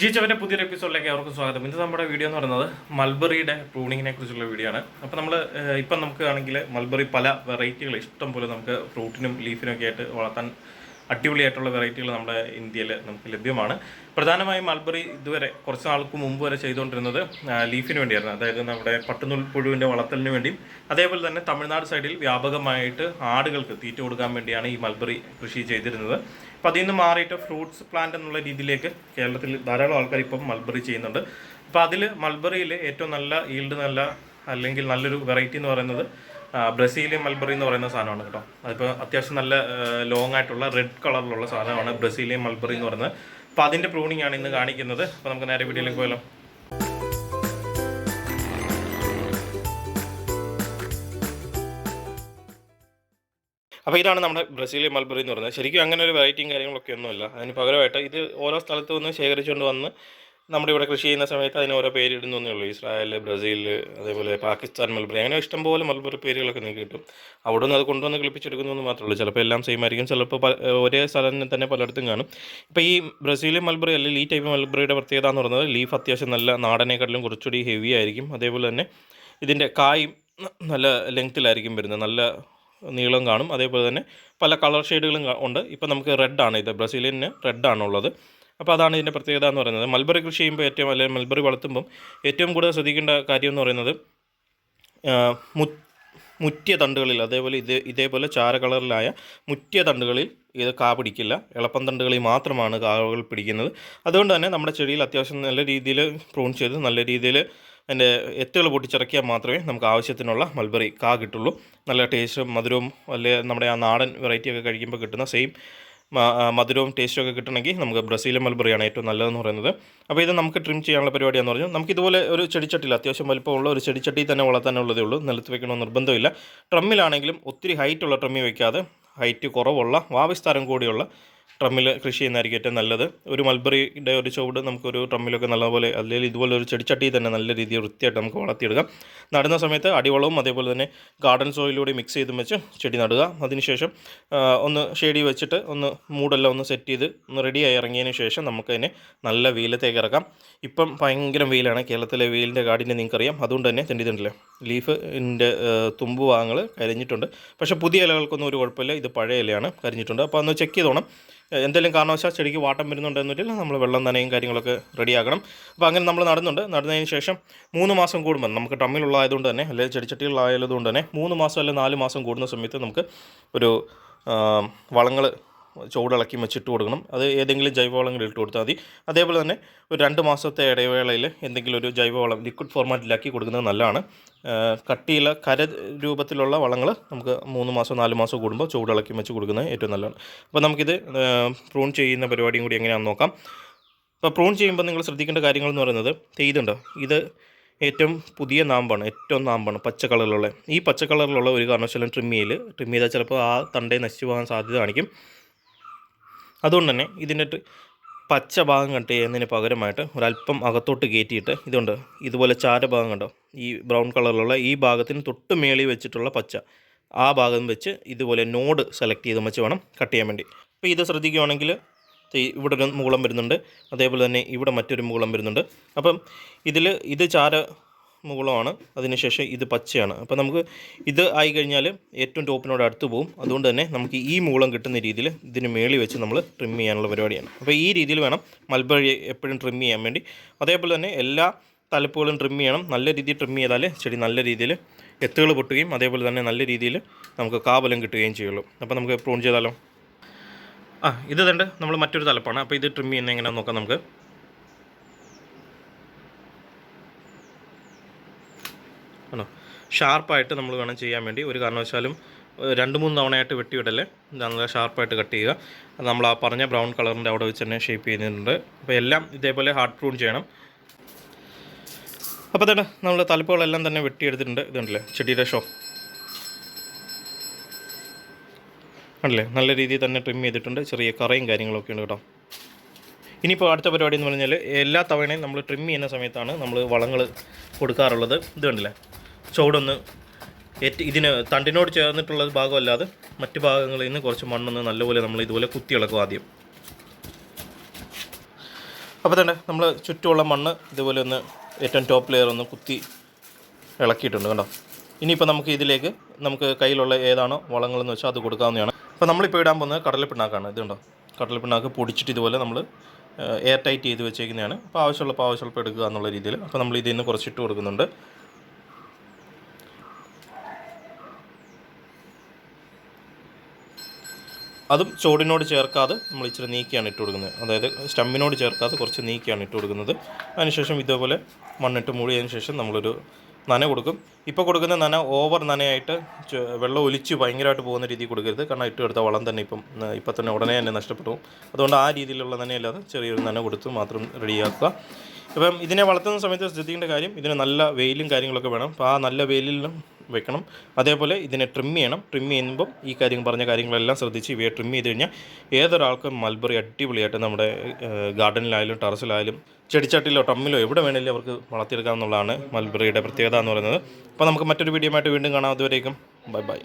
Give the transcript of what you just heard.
ജീച്ചവന്റെ പുതിയൊരു എപ്പിസോഡിലേക്ക് അവർക്കും സ്വാഗതം. ഇന്ന് നമ്മുടെ വീഡിയോ എന്ന് പറയുന്നത് മൽബറിയുടെ പ്രൂണിങ്ങിനെ കുറിച്ചുള്ള വീഡിയോ ആണ്. അപ്പോൾ നമ്മൾ ഇപ്പം നമുക്ക് ആണെങ്കിൽ മൽബറി പല വെറൈറ്റികൾ ഇഷ്ടം പോലെ നമുക്ക് ഫ്രൂട്ടിനും ലീഫിനും ഒക്കെ ആയിട്ട് വളർത്താൻ അടിപൊളിയായിട്ടുള്ള വെറൈറ്റികൾ നമ്മുടെ ഇന്ത്യയിൽ നമുക്ക് ലഭ്യമാണ്. പ്രധാനമായും മൾബറി ഇതുവരെ കുറച്ച് നാൾക്ക് മുമ്പ് വരെ ചെയ്തുകൊണ്ടിരുന്നത് ലീഫിന് വേണ്ടിയായിരുന്നു. അതായത് നമ്മുടെ പട്ടുനൂൽ പുഴുവിന്റെ വളർത്തലിന് വേണ്ടിയും അതേപോലെ തന്നെ തമിഴ്നാട് സൈഡിൽ വ്യാപകമായിട്ട് ആടുകൾക്ക് തീറ്റ കൊടുക്കാൻ വേണ്ടിയാണ് ഈ മൾബറി കൃഷി ചെയ്തിരുന്നത്. അപ്പോൾ അതിൽ നിന്ന് മാറിയിട്ട് ഫ്രൂട്ട്സ് പ്ലാന്റ് എന്നുള്ള രീതിയിലേക്ക് കേരളത്തിൽ ധാരാളം ആൾക്കാർ ഇപ്പം മൾബറി ചെയ്യുന്നുണ്ട്. അപ്പോൾ അതിൽ മൾബറിയിൽ ഏറ്റവും നല്ല ഈൽഡ് നല്ല അല്ലെങ്കിൽ നല്ലൊരു വെറൈറ്റി എന്ന് പറയുന്നത് ബ്രസീലിയൻ മൽബറി എന്ന് പറയുന്ന സാധനമാണ് കേട്ടോ. അതിപ്പോൾ അത്യാവശ്യം നല്ല ലോങ് ആയിട്ടുള്ള റെഡ് കളറിലുള്ള സാധനമാണ് ബ്രസീലിയൻ മൽബറി എന്ന് പറയുന്നത്. അപ്പോൾ അതിന്റെ പ്രൂണിംഗ് ആണ് ഇന്ന് കാണിക്കുന്നത്. അപ്പോൾ നമുക്ക് നേരെ വീഡിയോയിലേക്ക് പോയാലോ. അപ്പോൾ ഇതാണ് നമ്മുടെ ബ്രസീലിയൻ മൽബറി എന്ന് പറയുന്നത്. ശരിക്കും അങ്ങനെ ഒരു വെറൈറ്റിയും കാര്യങ്ങളൊക്കെ ഒന്നുമില്ല. അതിന് പകരമായിട്ട് ഇത് ഓരോ സ്ഥലത്ത് നിന്ന് ശേഖരിച്ചുകൊണ്ട് വന്ന് നമ്മുടെ ഇവിടെ കൃഷി ചെയ്യുന്ന സമയത്ത് അതിന് ഓരോ പേര് എന്നേ ഉള്ളൂ ഇസ്രായേൽ ബ്രസീൽ അതേപോലെ പാകിസ്ഥാൻ മൽബറി അങ്ങനെ ഇഷ്ടംപോലെ മൽബറി പേരുകളൊക്കെ നിങ്ങൾക്ക് കിട്ടും. അവിടെ നിന്ന് അത് കൊണ്ടുവന്ന് കിളിപ്പിച്ചെടുക്കുന്നു എന്ന് മാത്രമേ ഉള്ളൂ. ചിലപ്പോൾ എല്ലാം സെയിം ആയിരിക്കും. ചിലപ്പോൾ ഒരേ സ്ഥലം തന്നെ പലയിടത്തും കാണും. ഇപ്പോൾ ഈ ബ്രസീലിയൻ മൽബറി അല്ലെങ്കിൽ ഈ ടൈപ്പ് മൽബറിയുടെ പ്രത്യേകത എന്ന് പറയുന്നത് ലീഫ് അത്യാവശ്യം നല്ല നാടനെക്കാട്ടിലും കുറച്ചുകൂടി ഹെവി ആയിരിക്കും. അതേപോലെ തന്നെ ഇതിന്റെ കായും നല്ല ലെങ്ത്തിലായിരിക്കും വരുന്നത്. നല്ല നീളം കാണും. അതേപോലെ തന്നെ പല കളർ ഷെയ്ഡുകളും ഉണ്ട്. ഇപ്പം നമുക്ക് റെഡ് ആണ്. ഇത് ബ്രസീലിയന് റെഡ് ആണുള്ളത്. അപ്പോൾ അതാണ് ഇതിന്റെ പ്രത്യേകത എന്ന് പറയുന്നത്. മൽബറി കൃഷി ചെയ്യുമ്പോൾ ഏറ്റവും അല്ലെങ്കിൽ മൽബറി വളർത്തുമ്പം ഏറ്റവും കൂടുതൽ ശ്രദ്ധിക്കേണ്ട കാര്യം എന്ന് പറയുന്നത് മു- മുറ്റിയ തണ്ടുകളിൽ അതേപോലെ ഇതേ ഇതേപോലെ ചാര കളറിലായ മുറ്റിയ തണ്ടുകളിൽ ഇത് കാ പിടിക്കില്ല. എളുപ്പം തണ്ടുകളിൽ മാത്രമാണ് കാകൾ പിടിക്കുന്നത്. അതുകൊണ്ട് തന്നെ നമ്മുടെ ചെടിയിൽ അത്യാവശ്യം നല്ല രീതിയിൽ പ്രൂൺ ചെയ്ത് നല്ല രീതിയിൽ അതിന്റെ എത്തുകൾ പൊട്ടിച്ചിറക്കിയാൽ മാത്രമേ നമുക്ക് ആവശ്യത്തിനുള്ള മൽബറി കാ കിട്ടുള്ളൂ. നല്ല ടേസ്റ്റും മധുരവും അല്ലെങ്കിൽ നമ്മുടെ ആ നാടൻ വെറൈറ്റി ഒക്കെ കഴിക്കുമ്പോൾ കിട്ടുന്ന സെയിം മധുരവും ടേസ്റ്റും ഒക്കെ കിട്ടണമെങ്കിൽ നമുക്ക് ബ്രസീലിയൻ മൽബറിയാണ് ഏറ്റവും നല്ലതെന്ന് പറയുന്നത്. അപ്പോൾ ഇത് നമുക്ക് ട്രിം ചെയ്യാനുള്ള പരിപാടിയാണെന്ന് പറഞ്ഞു. നമുക്ക് ഇതുപോലെ ഒരു ചെടിച്ചട്ടിയിൽ അത്യാവശ്യം വലിപ്പമുള്ള ഒരു ചെടിച്ചട്ടി തന്നെ വളർത്താനുള്ളതേ ഉള്ളൂ. നിലത്ത് വെക്കണമെന്ന് നിർബന്ധമില്ല. ട്രമ്മിലാണെങ്കിലും ഒത്തിരി ഹൈറ്റുള്ള ട്രമ്മി വയ്ക്കാതെ ഹൈറ്റ് കുറവുള്ള വാവിസ്താരം കൂടിയുള്ള ട്രമ്മിൽ കൃഷി ചെയ്യുന്നതായിരിക്കും ഏറ്റവും നല്ലത്. ഒരു മൽബറിയുടെ ഒരു ചുവട് നമുക്കൊരു ട്രമ്മിലൊക്കെ നല്ലപോലെ അല്ലെങ്കിൽ ഇതുപോലെ ഒരു ചെടിച്ചട്ടി തന്നെ നല്ല രീതിയിൽ വൃത്തിയായിട്ട് നമുക്ക് വളർത്തിയെടുക്കാം. നടുന്ന സമയത്ത് അടിവളവും അതേപോലെ തന്നെ ഗാർഡൻ സോയിലൂടെ മിക്സ് ചെയ്തും വെച്ച് ചെടി നടുക. അതിനുശേഷം ഒന്ന് ഷെയ്ഡി വെച്ചിട്ട് ഒന്ന് മൂടെല്ലാം ഒന്ന് സെറ്റ് ചെയ്ത് ഒന്ന് റെഡിയായി ഇറങ്ങിയതിന് ശേഷം നമുക്കതിനെ നല്ല വെയിലത്തേക്ക് ഇറക്കാം. ഇപ്പം ഭയങ്കര വെയിലാണ്. കേരളത്തിലെ വെയിലിന്റെ കാടിനെ നിങ്ങൾക്കറിയാം. അതുകൊണ്ട് തന്നെ തെണ്ടിതുണ്ടല്ലേ ലീഫിന്റെ തുമ്പ് ഭാഗങ്ങൾ കരിഞ്ഞിട്ടുണ്ട്. പക്ഷേ പുതിയ ഇലകൾക്കൊന്നും ഒരു കുഴപ്പമില്ല. ഇത് പഴയ ഇലയാണ് കരിഞ്ഞിട്ടുണ്ട്. അപ്പോൾ ഒന്ന് ചെക്ക് ചെയ്തോണം. എന്തെങ്കിലും കാരണവശാൽ ചെടിക്ക് വാട്ടം വരുന്നുണ്ടെന്നില്ല നമ്മൾ വെള്ളം നനയും കാര്യങ്ങളൊക്കെ റെഡിയാക്കണം അപ്പോൾ അങ്ങനെ നമ്മൾ നടന്നുണ്ട്. നടന്നതിന് ശേഷം മൂന്ന് മാസം കൂടുമ്പോൾ നമുക്ക് ടമ്മിലുള്ളതായതുകൊണ്ട് തന്നെ അല്ലെങ്കിൽ ചെടിച്ചട്ടികളിലായതുകൊണ്ട് തന്നെ മൂന്ന് മാസം അല്ലെങ്കിൽ നാല് മാസം കൂടുന്ന സമയത്ത് നമുക്ക് ഒരു വളങ്ങൾ ചുവടിളക്കി വെച്ചിട്ട് കൊടുക്കണം. അത് ഏതെങ്കിലും ജൈവവളങ്ങൾ ഇട്ട് കൊടുത്താൽ മതി. അതേപോലെ തന്നെ ഒരു രണ്ട് മാസത്തെ ഇടവേളയിൽ എന്തെങ്കിലും ഒരു ജൈവവളം ലിക്വിഡ് ഫോർമാറ്റിലാക്കി കൊടുക്കുന്നത് നല്ലതാണ്. കട്ടിയിലെ കര രൂപത്തിലുള്ള വളങ്ങൾ നമുക്ക് മൂന്ന് മാസം നാല് മാസം കൂടുമ്പോൾ ചൂടിളക്കി വെച്ച് കൊടുക്കുന്നത് ഏറ്റവും നല്ലതാണ്. അപ്പോൾ നമുക്കിത് പ്രൂൺ ചെയ്യുന്ന പരിപാടിയും കൂടി എങ്ങനെയാണെന്ന് നോക്കാം. അപ്പോൾ പ്രൂൺ ചെയ്യുമ്പോൾ നിങ്ങൾ ശ്രദ്ധിക്കേണ്ട കാര്യങ്ങൾ എന്ന് പറയുന്നത് ഇതുണ്ടോ ഇത് ഏറ്റവും പുതിയ നാമ്പാണ് ഏറ്റവും നാമ്പാണ് പച്ച കളറിലുള്ള ഈ പച്ച കളറിലുള്ള ഒരു കാരണവശാലും ട്രിം ചെയ്യൽ ട്രിം ചെയ്താൽ ചിലപ്പോൾ ആ തണ്ടേ നശിച്ചു പോകാൻ സാധ്യത കാണിക്കും. അതുകൊണ്ട് തന്നെ ഇതിന്റെ പച്ച ഭാഗം കട്ട് ചെയ്യുന്നതിന് പകരമായിട്ട് ഒരല്പം അകത്തോട്ട് കയറ്റിയിട്ട് ഇതുണ്ട്. ഇതുപോലെ ചാര ഭാഗം കണ്ടോ? ഈ ബ്രൗൺ കളറിലുള്ള ഈ ഭാഗത്തിന് തൊട്ട് മേളി വെച്ചിട്ടുള്ള പച്ച. ആ ഭാഗം വെച്ച് ഇതുപോലെ നോഡ് സെലക്ട് ചെയ്ത് വെച്ച് വേണം കട്ട് ചെയ്യാൻ വേണ്ടി. അപ്പോൾ ഇത് ശ്രദ്ധിക്കുകയാണെങ്കിൽ ഇവിടെ ഒരു മൂളം വരുന്നുണ്ട്. അതേപോലെ തന്നെ ഇവിടെ മറ്റൊരു മൂളം വരുന്നുണ്ട്. അപ്പം ഇതിൽ ഇത് ചാര മുകുളമാണ് അതിനുശേഷം ഇത് പച്ചയാണ്. അപ്പോൾ നമുക്ക് ഇത് ആയി കഴിഞ്ഞാൽ ഏറ്റവും ടോപ്പിനോട് അടുത്ത് പോകും അതുകൊണ്ട് തന്നെ നമുക്ക് ഈ മുകളം കിട്ടുന്ന രീതിയിൽ ഇതിന് മേളി വെച്ച് നമ്മൾ ട്രിം ചെയ്യാനുള്ള പരിപാടിയാണ്. അപ്പോൾ ഈ രീതിയിൽ വേണം മൽബറി എപ്പോഴും ട്രിം ചെയ്യാൻ വേണ്ടി. അതേപോലെ തന്നെ എല്ലാ തലപ്പുകളും ട്രിം ചെയ്യണം. നല്ല രീതിയിൽ ട്രിം ചെയ്താൽ ചെടി നല്ല രീതിയിൽ എത്തുകൾ പൊട്ടുകയും അതേപോലെ തന്നെ നല്ല രീതിയിൽ നമുക്ക് കാബലം കിട്ടുകയും ചെയ്യുള്ളൂ. അപ്പോൾ നമുക്ക് പ്രൂൺ ചെയ്താലോ? ആ ഇത് തന്നെ നമ്മൾ മറ്റൊരു തലപ്പാണ്. അപ്പോൾ ഇത് ട്രിം ചെയ്യുന്നത് എങ്ങനെയാണെന്ന് നോക്കാം നമുക്ക്. ആണോ? ഷാർപ്പായിട്ട് നമ്മൾ വേണം ചെയ്യാൻ വേണ്ടി. ഒരു കാരണവശാലും രണ്ട് മൂന്ന് തവണയായിട്ട് വെട്ടിവിടല്ലേ നല്ല ഷാർപ്പായിട്ട് കട്ട് ചെയ്യുക. നമ്മൾ ആ പറഞ്ഞ ബ്രൗൺ കളറിന്റെ അവിടെ വെച്ച് തന്നെ ഷേപ്പ് ചെയ്യുന്നുണ്ട്. അപ്പോൾ എല്ലാം ഇതേപോലെ ഹാർഡ് പ്രൂൺ ചെയ്യണം. അപ്പോൾ തന്നെ നമ്മൾ തലപ്പുകളെല്ലാം തന്നെ വെട്ടിയെടുത്തിട്ടുണ്ട്. ഇതുണ്ടല്ലേ ചെടിയുടെ ഷോ. ആണല്ലേ നല്ല രീതിയിൽ തന്നെ ട്രിം ചെയ്തിട്ടുണ്ട്. ചെറിയ കറയും കാര്യങ്ങളൊക്കെ ഉണ്ട് കേട്ടോ. ഇനിയിപ്പോൾ അടുത്ത പരിപാടി എന്ന് പറഞ്ഞാൽ എല്ലാ തവണയും നമ്മൾ ട്രിം ചെയ്യുന്ന സമയത്താണ് നമ്മൾ വളങ്ങൾ കൊടുക്കാറുള്ളത്. ഇത് കണ്ടില്ലേ? ചുവടൊന്ന് ഏറ്റ് ഇതിന് തണ്ടിനോട് ചേർന്നിട്ടുള്ള ഭാഗമല്ലാതെ മറ്റ് ഭാഗങ്ങളിൽ നിന്ന് കുറച്ച് മണ്ണൊന്ന് നല്ലപോലെ നമ്മൾ ഇതുപോലെ കുത്തി ഇളക്കും ആദ്യം. അപ്പോൾ തന്നെ നമ്മൾ ചുറ്റുമുള്ള മണ്ണ് ഇതുപോലെ ഒന്ന് ഏറ്റവും ടോപ്പ് ലെയർ ഒന്ന് കുത്തി ഇളക്കിയിട്ടുണ്ട് കണ്ടോ? ഇനിയിപ്പോൾ നമുക്ക് ഇതിലേക്ക് നമുക്ക് കയ്യിലുള്ള ഏതാണോ വളങ്ങളെന്ന് വെച്ചാൽ അത് കൊടുക്കാവുന്നതാണ്. അപ്പോൾ നമ്മളിപ്പോൾ ഇടാൻ പോകുന്നത് കടലപ്പിണ്ണാക്കാണ്. ഇതുണ്ടോ കടലപ്പിണ്ണാക്ക് പൊടിച്ചിട്ട് ഇതുപോലെ നമ്മൾ എയർ ടൈറ്റ് ചെയ്ത് വെച്ചേക്കുന്നതാണ്. അപ്പോൾ ആവശ്യമുള്ളപ്പോൾ ആവശ്യമുള്ളപ്പോൾ എടുക്കുക എന്നുള്ള രീതിയിൽ. അപ്പോൾ നമ്മൾ ഇതിൽ നിന്ന് കുറച്ചിട്ട് കൊടുക്കുന്നുണ്ട്. അതും ചോടിനോട് ചേർക്കാതെ നമ്മൾ ഇച്ചിരി നീക്കിയാണ് ഇട്ട് കൊടുക്കുന്നത്. അതായത് സ്റ്റമ്മിനോട് ചേർക്കാതെ കുറച്ച് നീക്കിയാണ് ഇട്ട് കൊടുക്കുന്നത്. അതിനുശേഷം ഇതേപോലെ മണ്ണിട്ട് മൂടിയതിന് ശേഷം നമ്മളൊരു നന കൊടുക്കും. ഇപ്പോൾ കൊടുക്കുന്ന നന ഓവർ നനയായിട്ട് വെള്ളം ഒലിച്ച് ഭയങ്കരമായിട്ട് പോകുന്ന രീതിയിൽ കൊടുക്കരുത്. കാരണം ഇട്ട് എടുത്ത വളം തന്നെ ഇപ്പം ഇപ്പം തന്നെ ഉടനെ തന്നെ നഷ്ടപ്പെട്ടു അതുകൊണ്ട് ആ രീതിയിലുള്ള നനയല്ലാതെ ചെറിയൊരു നന കൊടുത്ത് മാത്രം റെഡിയാക്കുക. ഇപ്പം ഇതിനെ വളർത്തുന്ന സമയത്ത് ശ്രദ്ധിക്കേണ്ട കാര്യം ഇതിന് നല്ല വെയിലും കാര്യങ്ങളൊക്കെ വേണം. അപ്പോൾ ആ നല്ല വെയിലിലും വെക്കണം. അതേപോലെ ഇതിനെ ട്രിം ചെയ്യണം. ട്രിം ചെയ്യുമ്പം ഈ കാര്യം പറഞ്ഞ കാര്യങ്ങളെല്ലാം ശ്രദ്ധിച്ച് ഇവയെ ട്രിം ചെയ്ത് കഴിഞ്ഞാൽ ഏതൊരാൾക്കും മൽബറി അടിപൊളിയായിട്ട് നമ്മുടെ ഗാർഡനിലായാലും ടെറസിലായാലും ചെടിച്ചട്ടിലോ ടമ്മിലോ എവിടെ വേണമെങ്കിലും അവർക്ക് വളർത്തിയെടുക്കാം എന്നുള്ളതാണ് മൽബറിയുടെ പ്രത്യേകത എന്ന് പറയുന്നത്. അപ്പോൾ നമുക്ക് മറ്റൊരു വീഡിയോ ആയിട്ട് വീണ്ടും കാണാം. അതുവരേക്കും. Bye bye.